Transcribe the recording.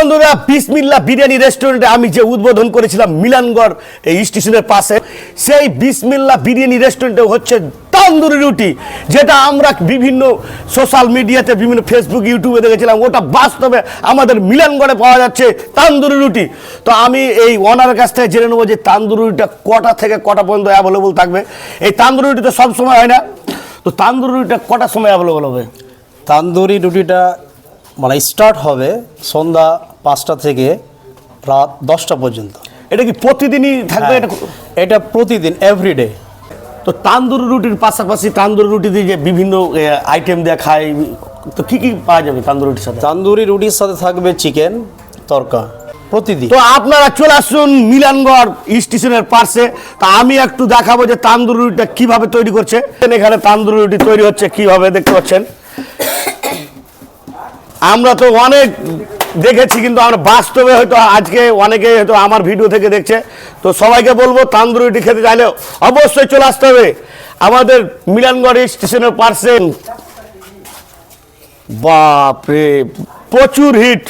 বন্ধুরা বিসমিল্লা বিরিয়ানি রেস্টুরেন্টে আমি যে উদ্বোধন করেছিলাম মিলানগড়, এই স্টেশনের পাশে, সেই বিসমিল্লা বিরিয়ানি রেস্টুরেন্টে হচ্ছে তন্দুরি রুটি, যেটা আমরা বিভিন্ন সোশ্যাল মিডিয়াতে বিভিন্ন ফেসবুক ইউটিউবে দেখেছিলাম। ওটা বাস্তবে আমাদের মিলানগড়ে পাওয়া যাচ্ছে তান্দুরি রুটি। তো আমি এই ওনারের কাছ থেকে জেনে নেব যে তান্দুরি রুটিটা কটা থেকে কটা পর্যন্ত অ্যাভেলেবল থাকবে। এই তান্দুরি রুটি তো সব সময় হয় না। তো তান্দুরি রুটিটা কটার সময় অ্যাভেলেবল হবে? তান্দুরি রুটিটা মানে স্টার্ট হবে সন্ধ্যা পাঁচটা থেকে রাত দশটা পর্যন্ত। এটা কি প্রতিদিনই থাকবে? হ্যাঁ, এটা এটা প্রতিদিন এভরিডে তো তান্দুরি রুটির পাশাপাশি তান্দুরি রুটি দিয়ে যে বিভিন্ন আইটেম দেওয়া খায় তো কি কি পাওয়া যাবে তান্দুরি রুটির সাথে? তান্দুরি রুটির সাথে থাকবে চিকেন তরকা প্রতিদিন। তো আপনারা চলে আসুন মিলানগড় স্টেশনের পাশে। তা আমি একটু দেখাবো যে তান্দুরি রুটিটা কীভাবে তৈরি করছে। এখানে তান্দুরি রুটি তৈরি হচ্ছে কীভাবে দেখতে পাচ্ছেন? আমরা তো অনেক দেখেছি, কিন্তু আমার বাস্তবে হয়তো আজকে অনেকে হয়তো আমার ভিডিও থেকে দেখছে। তো সবাইকে বলব তান্দুরিটি খেতে চাইলে অবশ্যই চলে আসতে হবে। আমাদের মিলানগড় স্টেশনের পার্সেন্ট বাপরে, প্রচুর হিট।